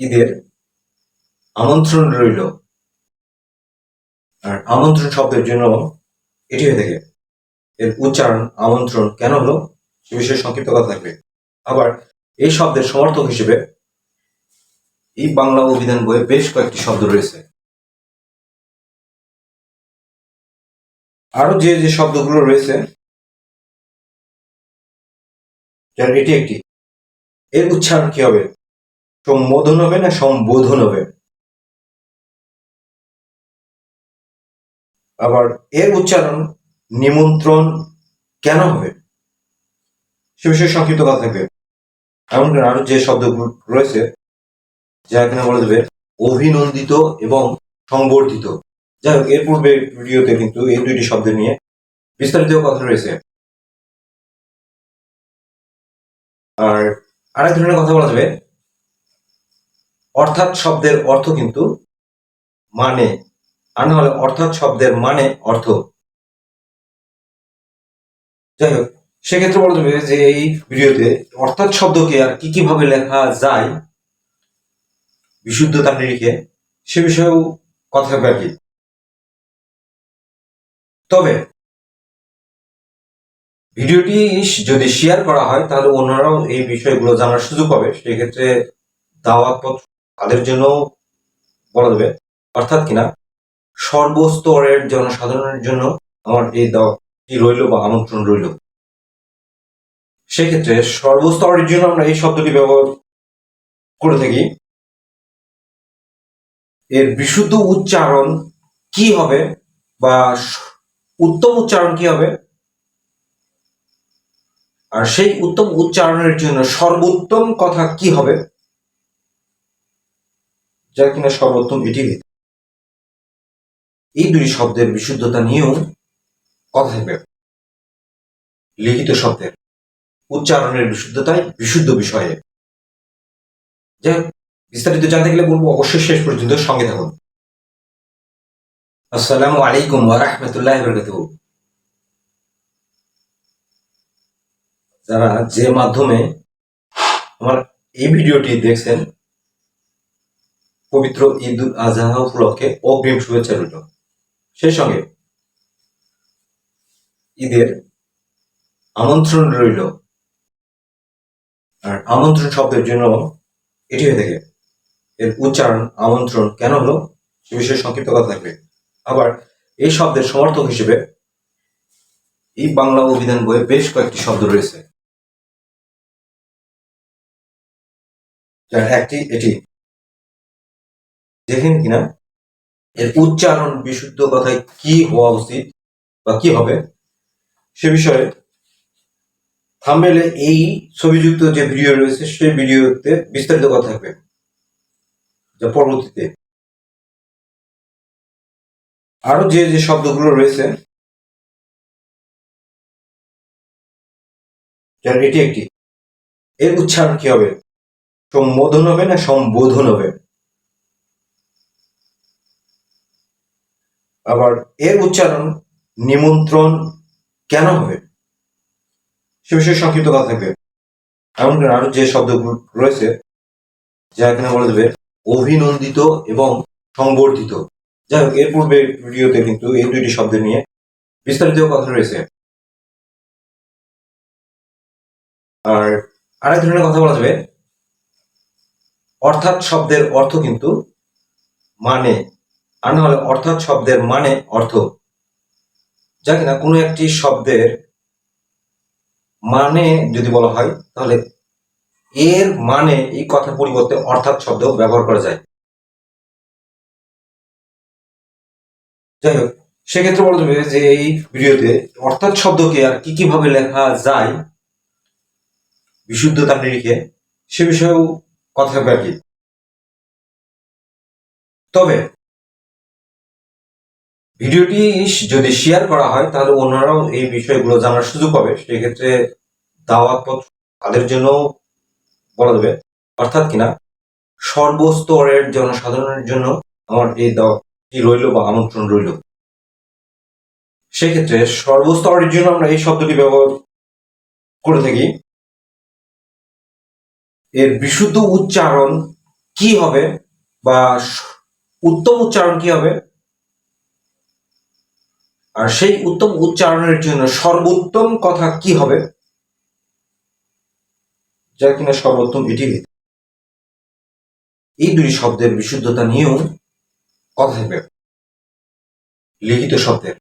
ঈদের আমন্ত্রণ রইল। আর আমন্ত্রণ শব্দের জন্য এটি হয়ে থাকে। এর উচ্চারণ, আমন্ত্রণ কেন হলো, সে বিষয়ে সংক্ষিপ্ত কথা থাকবে। আবার এই শব্দের সমর্থক হিসেবে এই বাংলা অভিধান বইয়ে বেশ কয়েকটি শব্দ রয়েছে। আরও যে যে শব্দগুলো রয়েছে এটি একটি, এর উচ্চারণ কি হবে? সম্বোধন হবে না সম্বোধন হবে? আবার এর উচ্চারণ নিমন্ত্রণ কেন হবে? সে বিষয়ে সংক্ষিপ্ত কথা থাকবে। এমন করে আরও যে শব্দগুলো রয়েছে, যা এখানে বলে দেবে অভিনন্দিত এবং সংবর্ধিত। যাই হোক, এর পূর্বে ভিডিওতে কিন্তু এই দুইটি শব্দ নিয়ে বিস্তারিত কথা রয়েছে। আর আরেক ধরনের কথা বলা যাবে অর্থাৎ শব্দের অর্থ কিন্তু মানে। আর না হলে অর্থাৎ শব্দের মানে অর্থ। যাই হোক, সেক্ষেত্রে বলা যাবে যে এই ভিডিওতে অর্থাৎ শব্দকে আর কি কীভাবে লেখা যায় বিশুদ্ধতার নিরিখে, সে বিষয়েও কথা থাকবে আর কি। তবে ভিডিওটি যদি শেয়ার করা হয়, তাহলে অন্যরাও এই বিষয়গুলো জানার সুযোগ পাবে। সেক্ষেত্রে দাওয়াত পত্র তাদের জন্য বলা যাবে, অর্থাৎ কিনা সর্বস্তরের জনসাধারণের জন্য আমার এই দাওয়াতটি রইল বা আমন্ত্রণ রইল? সেক্ষেত্রে সর্বস্তরের জন্য আমরা এই শব্দটি ব্যবহার করে থাকি। এর বিশুদ্ধ উচ্চারণ কি হবে বা উত্তম উচ্চারণ কি হবে? আর সেই উত্তম উচ্চারণের জন্য সর্বোত্তম কথা কি হবে? যা কিনা সর্বোত্তম এটি এই দুই শব্দের বিশুদ্ধতা নিয়েও কথা থাকবে। লিখিত শব্দের উচ্চারণের বিশুদ্ধতায় বিশুদ্ধ বিষয়ে। যাই বিস্তারিত জানতে গেলে বলব অবশ্যই শেষ পর্যন্ত সঙ্গে থাকুন। আসসালামু আলাইকুম ওয়া রাহমাতুল্লাহি ওয়া যারা যে মাধ্যমে আমার এই ভিডিওটি দেখছেন পবিত্র ঈদ উল আজহা উপলক্ষে অগ্রিম শুভেচ্ছা রইল। সেই সঙ্গে ঈদের আমন্ত্রণ রইল। আর আমন্ত্রণ শব্দের জন্য এটি হয়ে থাকে। এর উচ্চারণ, আমন্ত্রণ কেন হলো, সে বিষয়ে সংক্ষিপ্ত কথা থাকবে। আবার এই শব্দের সমর্থক হিসেবে এই বাংলা অভিধান বইয়ে বেশ কয়েকটি শব্দ রয়েছে। যার একটি, এটি দেখেন কিনা, এর উচ্চারণ বিশুদ্ধ কথায় কি হওয়া উচিত বা কি হবে, সে বিষয়ে থাম্বেলে এই ছবিযুক্ত যে ভিডিও রয়েছে সেই ভিডিওতে বিস্তারিত কথা থাকবে, যা পরবর্তীতে। আরও যে যে শব্দগুলো রয়েছে এটি একটি, এর উচ্চারণ কি হবে? সম্বোধন হবে না সম্বোধন হবে? আবার এর উচ্চারণ নিমন্ত্রণ কেন হবে? সে বিষয়ে সংক্ষিপ্ত কথা থাকবে। এমন করে আরও যে শব্দগুলো রয়েছে, যা এখানে বলা যাবে অভিনন্দিত এবং সংবর্ধিত। যাই হোক, এর পূর্বে ভিডিওতে কিন্তু এই দুইটি শব্দ নিয়ে বিস্তারিত কথা রয়েছে। আর আরেক ধরনের কথা বলা যাবে, অর্থাৎ শব্দের অর্থ কিন্তু মানে আর না হলে অর্থাৎ শব্দের মানে অর্থ। যা কিনা কোনো একটি শব্দের মানে যদি বলা হয়, তাহলে এর মানে এই কথার পরিবর্তে অর্থাৎ শব্দ ব্যবহার করা যায়। যাই হোক, সেক্ষেত্রে বলা যাবে যে এই ভিডিওতে অর্থাৎ শব্দকে আর কি কীভাবে লেখা যায় বিশুদ্ধতার নিরিখে, সে বিষয়েও কথা থাকবে আর কি। তবে ভিডিওটি যদি শেয়ার করা হয়, তাহলে অন্যরাও এই বিষয়গুলো জানার সুযোগ পাবে। সেক্ষেত্রে দাওয়াত পত্র তাদের জন্য বলা দেবে অর্থাৎ কিনা সর্বস্তরের জনসাধারণের জন্য আমার এই দাওয়াতটি রইল বা আমন্ত্রণ রইল। সেক্ষেত্রে সর্বস্তরের জন্য আমরা এই শব্দটি ব্যবহার করে থাকি। এর বিশুদ্ধ উচ্চারণ কি হবে বা উত্তম উচ্চারণ কি হবে আর সেই উত্তম উচ্চারণের জন্য সর্বোত্তম কথা কি হবে? যা কিনা সর্বোত্তম এটি এই দুই শব্দের বিশুদ্ধতা নিয়েও কথা থাকবে লিখিত শব্দের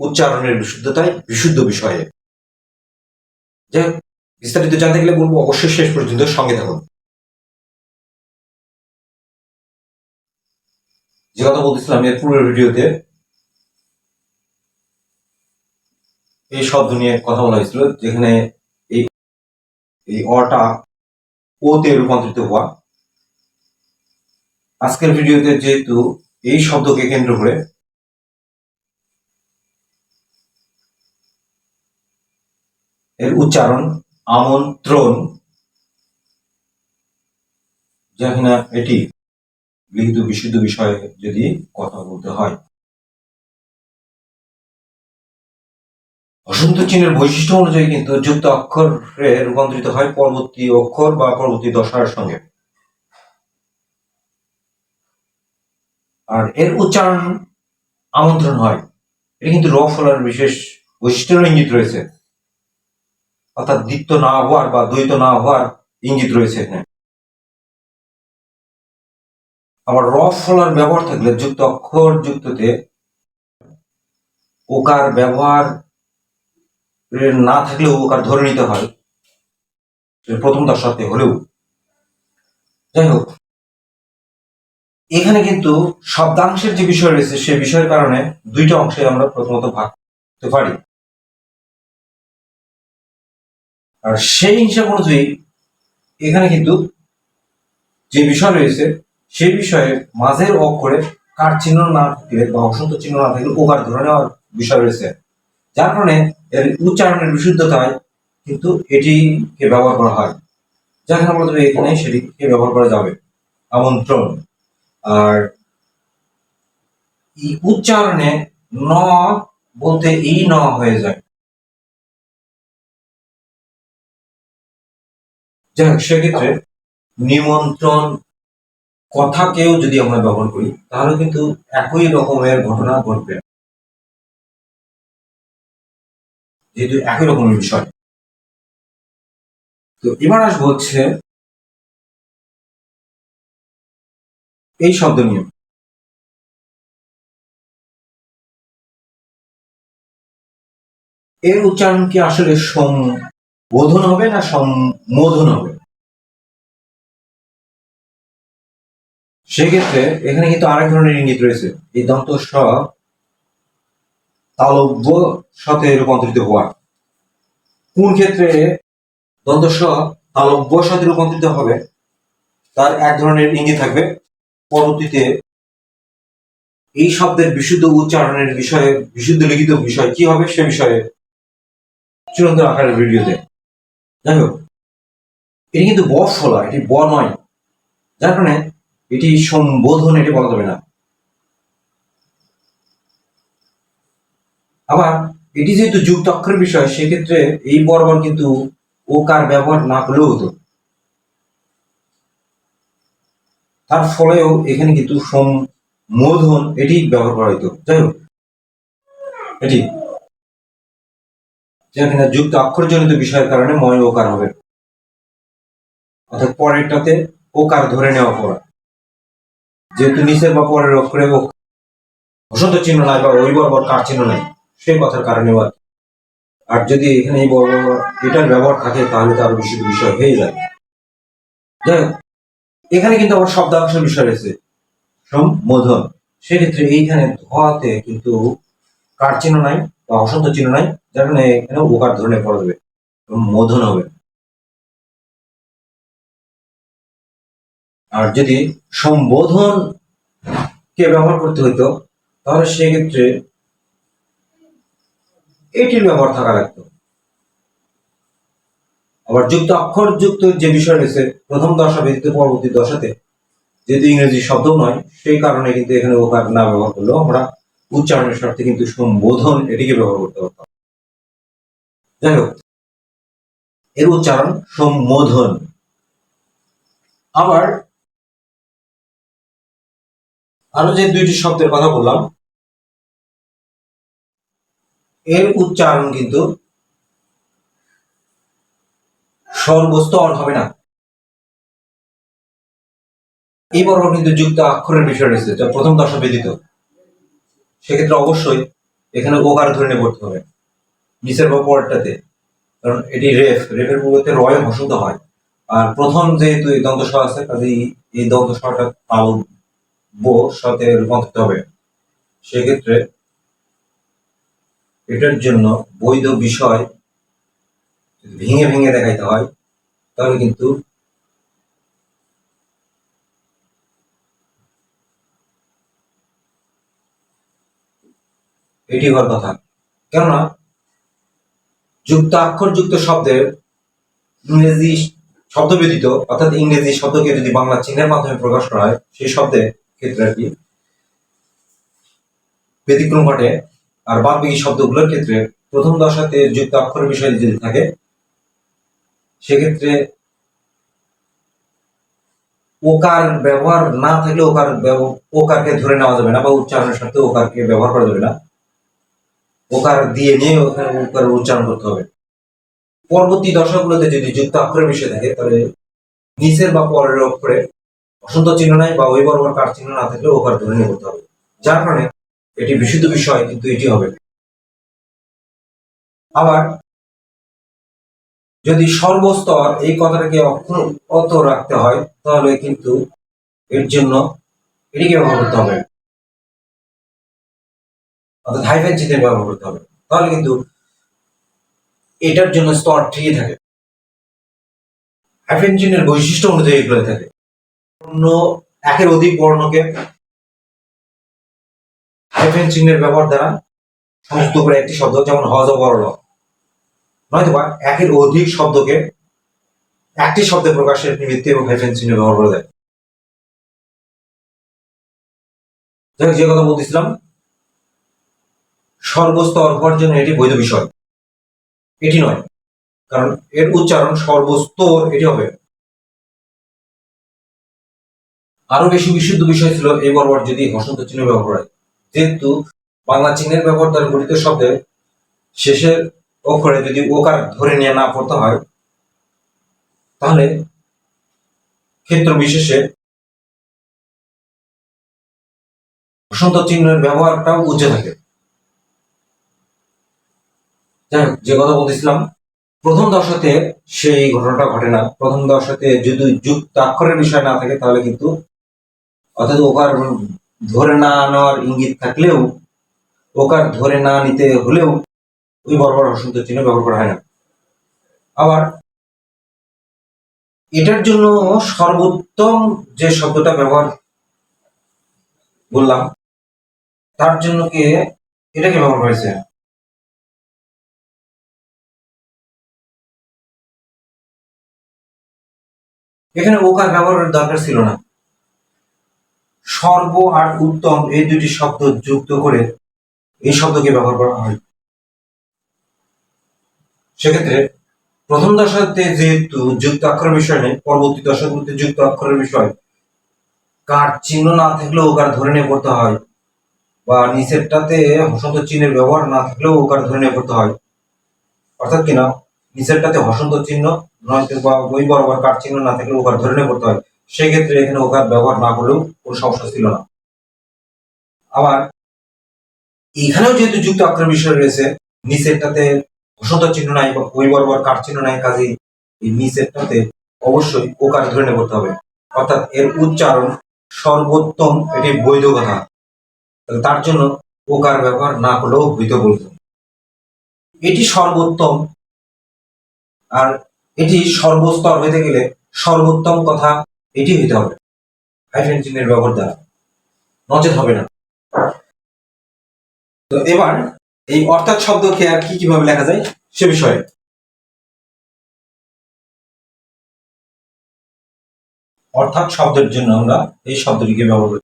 উচ্চারণের বিশুদ্ধতায় বিশুদ্ধ বিষয়ে। যাই বিস্তারিত জানতে গেলে বলব অবশ্যই শেষ পর্যন্ত সঙ্গে থাকুন। যে কথা বলতেছিলাম এর পূর্বের ভিডিওতে এই শব্দ নিয়ে কথা বলা হয়েছিল, যেখানে এই এই অটা ওতে রূপান্তরিত হওয়া। আজকের ভিডিওতে যেহেতু এই শব্দকে কেন্দ্র করে এর উচ্চারণ আমন্ত্রণ যা এটি লিখিত বিশুদ্ধ বিষয়ে যদি কথা বলতে হয়। অসন্ত চিহ্নের বৈশিষ্ট্য অনুযায়ী কিন্তু যুক্ত অক্ষরে রূপান্তরিত হয় পরবর্তী অক্ষর বা পরবর্তী দশার সঙ্গে। আর এর উচ্চারণ আমন্ত্রণ হয়। এটা কিন্তু র ফলার বিশেষ বৈশিষ্ট্যের ইঙ্গিত রয়েছে। অর্থাৎ দ্বিত্ব না হওয়ার বা দ্বৈত না হওয়ার ইঙ্গিত রয়েছে এখানে। আবার র ফলার ব্যবহার থাকলে যুক্ত অক্ষর যুক্ততে ওকার ব্যবহার না থাকলেও ওকার ধরে নিতে হয়। প্রথম দশাতে হলেও। যাই হোক। এখানে কিন্তু শব্দাংশের যে বিষয় রয়েছে, সে বিষয়ের কারণে দুইটা অংশে আমরা প্রথমত ভাগ করতে পারি। আর সেই হিসাব অনুযায়ী এখানে কিন্তু যে বিষয় রয়েছে সেই বিষয়ে মাঝের অক্ষরে কার চিহ্ন না থাকলে বা অসন্ত চিহ্ন না থাকলে ওকার ধরে নেওয়ার বিষয় রয়েছে। যার কারণে এর উচ্চারণের বিশুদ্ধতায় কিন্তু এটিকে ব্যবহার করা হয়? যেখানে বলা যাবে এখানে সেটিকে ব্যবহার করা যাবে? আমন্ত্রণ। আর উচ্চারণে ন বলতে এই ন হয়ে যায়। যাই হোক, সেক্ষেত্রে নিমন্ত্রণ কথাকেও যদি আমরা ব্যবহার করি, তাহলে কিন্তু একই রকমের ঘটনা ঘটবে। যেহেতু একই রকমের বিষয় তো এবার আসব হচ্ছে এই শব্দ নিয়ে। এর উচ্চারণ কি আসলে সম্বোধন হবে না সম্বোধন হবে? সেক্ষেত্রে এখানে কিন্তু আরেক ধরনের ইঙ্গিত রয়েছে। এই দন্ত স তালব্য সাথে রূপান্তরিত হওয়া। কোন ক্ষেত্রে দন্ত স তালব্য সাথে রূপান্তরিত হবে? তার এক ধরনের ইঙ্গিত থাকবে। পরবর্তীতে এই শব্দের বিশুদ্ধ উচ্চারণের বিষয়ে, বিশুদ্ধ লিখিত বিষয় কি হবে সে বিষয়ে চূড়ান্ত আকারের ভিডিওতে। যাই হোক, এটি কিন্তু ব ফলা এটি ব নয়। যার কারণে এটি সম্বোধন, এটি বলা যাবে না। আবার এটি যেহেতু যুক্ত অক্ষরের বিষয়, সেক্ষেত্রে এই বর্বর কিন্তু ওকার ব্যবহার না করলেও হতো। তার ফলেও এখানে কিন্তু সম্বোধন এটি ব্যবহার করা হতো যাই হোক, এটি যেখানে যুক্ত অক্ষরজনিত বিষয়ের কারণে ময় ওকার হবে। অর্থাৎ পরেরটাতে ওকার ধরে নেওয়া পড়া। যেহেতু নিচের বা পরের অক্ষরে ও- বসন্ত চিহ্ন নাই বা ওই বর্বর কার চিহ্ন নাই। সেই কথার কারণে আর যদি এখানে এই বর্বর এটার ব্যবহার থাকে, তাহলে তো আরও বেশি বিষয় হয়ে যায় যাই এখানে কিন্তু আবার শব্দাংশের বিষয় রয়েছে। সম্বোধন। সেক্ষেত্রে এইখানে ধোয়াতে কিন্তু কার চিহ্ন নাই বা অসন্ত চিহ্ন নাই, যার কারণে এখানে ওকার ধরনের পড়া যাবে। মোধন হবে। আর যদি সম্বোধন কে ব্যবহার করতে হইতো, তাহলে সেক্ষেত্রে এটির ব্যবহার থাকা লাগতো। আবার যুক্ত অক্ষর যুক্ত যে বিষয় রয়েছে, প্রথম দশা ব্যতীত পরবর্তী দশাতে যেহেতু ইংরেজি শব্দ নয়, সেই কারণে কিন্তু এখানে ওকার না ব্যবহার করলেও আমরা উচ্চারণের স্বার্থে কিন্তু সম্বোধন এটিকে ব্যবহার করতে পারতাম। যাই হোক, এর উচ্চারণ সম্বোধন। আবার আরও যে দুইটি শব্দের কথা বললাম এর উচ্চারণ কিন্তু সর্বস্ত অন হবে না। এই বরাবর কিন্তু যুক্ত অক্ষরের বিষয় রয়েছে, যা প্রথম দশা ব্যতীত। সেক্ষেত্রে অবশ্যই এখানে ওকার ধরে নিয়ে পড়তে হবে। নিচের বা পরেরটাতে কারণ এটি রেফ। রেফের মূলতে রয় বসন্ত হয়। আর প্রথম যেহেতু এই দন্ত স্বর আছে, কাজেই এই দন্ত স্বরটা তাল বো সাথে রূপান্তরিত হবে। সেক্ষেত্রে এটার জন্য বৈধ বিষয় ভেঙে ভেঙে দেখাইতে হয়, তাহলে কিন্তু এটি হওয়ার কথা। কেননা যুক্ত অক্ষর যুক্ত শব্দের ইংরেজি শব্দ ব্যতীত, অর্থাৎ ইংরেজি শব্দকে যদি বাংলা চিহ্নের মাধ্যমে প্রকাশ করা হয়, সেই শব্দের ক্ষেত্রে আর কি ব্যতিক্রম ঘটে। আর বাদ বাকি শব্দগুলোর ক্ষেত্রে প্রথম দশাতে যুক্ত অক্ষরের বিষয় যদি থাকে, সেক্ষেত্রে ওকার ব্যবহার না থাকলে ওকার ওকারকে ধরে নেওয়া যাবে না বা উচ্চারণের সাথে ওকারকে ব্যবহার করা যাবে না। ওকার দিয়ে নিয়ে ওখানে ওকার উচ্চারণ করতে হবে। পরবর্তী দশাগুলোতে যদি যুক্ত অক্ষরের বিষয় থাকে, তাহলে নিচের বা পরের অক্ষরে অসন্ত চিহ্ন নাই বা ওই বরাবর কার চিহ্ন না থাকলে ওকার ধরে নিয়ে করতে হবে। যার কারণে এটি বিশুদ্ধ বিষয়, কিন্তু এটি হবে। আবার, যদি সর্বস্তর এই কথাটাকে অক্ষর অত রাখতে হয়, তাহলে কিন্তু এর জন্য এটিকে ব্যবহার করতে হবে। অর্থাৎ হাইফেন চিহ্নের ব্যবহার করতে হবে। তাহলে কিন্তু এটার জন্য স্তর ঠিকই থাকে। হাইফেন চিহ্নের বৈশিষ্ট্য অনুযায়ী এগুলো থাকে। অন্য একের অধিক বর্ণকে হাইফেন চিহ্নের ব্যবহার দ্বারা সংযুক্ত করে একটি শব্দ, যেমন হজ বর্ণ নয়তো বা একের অধিক শব্দকে একটি শব্দে প্রকাশের নিমিত্তে এবং হাইফেন চিহ্ন ব্যবহার করা যায় যাই যে কথা বলতেছিলাম সর্বস্তর হওয়ার জন্য এটি বৈধ বিষয়। এটি নয়, কারণ এর উচ্চারণ সর্বস্তর এটি হবে। আরও বেশি বিশুদ্ধ বিষয় ছিল এই বর্বর যদি বসন্ত চিহ্ন ব্যবহার করা যেহেতু বাংলা চিহ্নের ব্যবহার দ্বারা গঠিত শব্দে শেষের অক্ষরে যদি ওকার ধরে নিয়ে না পড়তে হয়, তাহলে ক্ষেত্র বিশেষে বসন্ত চিহ্নের ব্যবহারটাও উজ্জ্ব থাকে। যাই যে কথা বলতেছিলাম, প্রথম দশাতে সেই ঘটনাটা ঘটে না। প্রথম দশাতে যদি যুক্ত অক্ষরের বিষয় না থাকে, তাহলে কিন্তু অর্থাৎ ওকার ধরে না নেওয়ার ইঙ্গিত থাকলেও ওকার ধরে না নিতে হলেও ওই বরাবর বসন্ত চিহ্ন ব্যবহার করা হয় না। আবার এটার জন্য সর্বোত্তম যে শব্দটা ব্যবহার বললাম, তার জন্য কে এটাকে ব্যবহার করেছে? এখানে ওকার ব্যবহারের দরকার ছিল না। সর্ব আর উত্তম এই দুটি শব্দ যুক্ত করে এই শব্দকে ব্যবহার করা হয়। সেক্ষেত্রে প্রথম দশাতে যেহেতু যুক্ত অক্ষরের বিষয় নেই, পরবর্তী দশাগুলোতে যুক্ত অক্ষরের বিষয়, কার চিহ্ন না থাকলেও ওকার ধরে নিয়ে পড়তে হয় বা নিচেরটাতে হসন্ত চিহ্নের ব্যবহার না থাকলেও ওকার ধরে নিয়ে পড়তে হয়। অর্থাৎ কিনা নিচেরটাতে হসন্ত চিহ্ন নয়তো বা বই বরাবর কার চিহ্ন না থাকলে ওকার ধরে নিয়ে পড়তে হয়। সেক্ষেত্রে এখানে ওকার ব্যবহার না করলেও কোনো সমস্যা ছিল না। আবার, এখানেও যেহেতু যুক্ত অক্ষরের বিষয় রয়েছে নিচেরটাতে অসত চিহ্ন নাই বা ওই বরাবর কার চিহ্ন নাই, কাজে এই নিচেরটাতে অবশ্যই ওকার ধরে নিয়ে পড়তে হবে। অর্থাৎ এর উচ্চারণ সর্বোত্তম এটি বৈধ কথা। তার জন্য ওকার ব্যবহার না করলেও বৈধ বলতো এটি সর্বোত্তম, আর এটি সর্বস্তর হইতে গেলে সর্বোত্তম কথা এটি হইতে হবে। হাইফেন চিহ্নের ব্যবহার দ্বারা। নচেত হবে না। তো এবার এই অর্থাৎ শব্দকে আর কি কীভাবে লেখা যায় সে বিষয়ে। অর্থাৎ শব্দের জন্য আমরা এই শব্দটিকে ব্যবহার করি।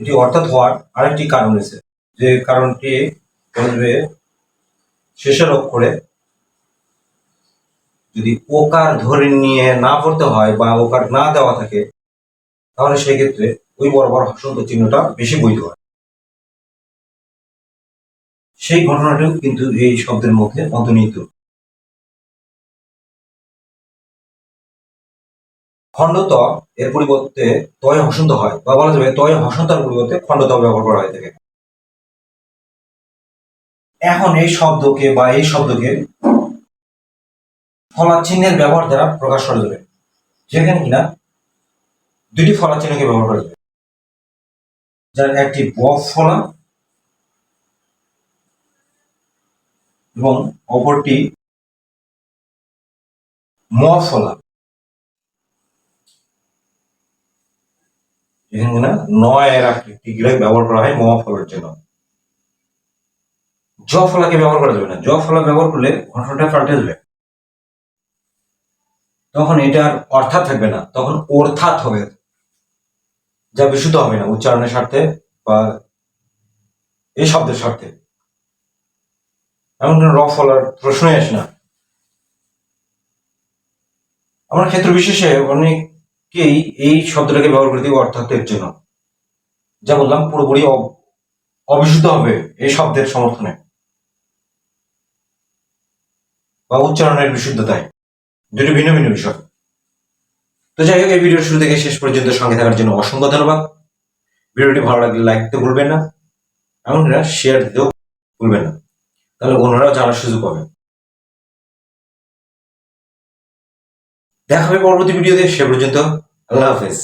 এটি অর্থাৎ হওয়ার আরেকটি কারণ রয়েছে। যে কারণটি বলবে শেষের অক্ষরে যদি ওকার ধরে নিয়ে না পড়তে হয় বা ওকার না দেওয়া থাকে, তাহলে সেই ক্ষেত্রে ওই বরাবর হসন্ত চিহ্নটা বেশি বৈধ হয়। সেই ঘটনাটিও কিন্তু এই শব্দের মধ্যে অন্তর্নিহিত। খণ্ডত এর পরিবর্তে তয় হসন্ত হয়, বা বলা যাবে তয় হসন্তার পরিবর্তে খণ্ডত ব্যবহার করা হয়ে থাকে। এখন এই শব্দকে বা এই শব্দকে ফলার চিহ্নের ব্যবহার দ্বারা প্রকাশ করা যাবে। যেখানে কিনা দুটি ফলার চিহ্নকে ব্যবহার করা যাবে। যার একটি ব ফলা এবং অপরটি ম ফলা। যেখানে কিনা নয় এর আকৃতিগুলো ব্যবহার করা হয় ম ফলার জন্য। জ ফলাকে ব্যবহার করা যাবে না। জ ফলা ব্যবহার করলে ঘটনাটা পাল্টে যাবে। তখন এটার অর্থাৎ থাকবে না, তখন অর্থাৎ হবে। যা বিশুদ্ধ হবে না, উচ্চারণের স্বার্থে বা এই শব্দের স্বার্থে। এমন কোনো র ফলার প্রশ্নই আসে না। আমার ক্ষেত্র বিশেষে অনেকেই এই শব্দটাকে ব্যবহার করে দিই অর্থাতের জন্য। যা বললাম, পুরোপুরি অব- অবিশুদ্ধ হবে এই শব্দের সমর্থনে। বা উচ্চারণের বিশুদ্ধতায়। দুটি ভিন্ন ভিন্ন বিষয়। তো যাই হোক, এই ভিডিওর শুরু থেকে শেষ পর্যন্ত সঙ্গে থাকার জন্য অসংখ্য ধন্যবাদ। ভিডিওটি ভালো লাগলে লাইক তো ভুলবেন না এমনকি শেয়ার দিতেও ভুলবেন না। তাহলে অন্যরাও জানার সুযোগ পাবেন দেখা হবে পরবর্তী ভিডিওতে, সে পর্যন্ত আল্লাহ হাফেজ।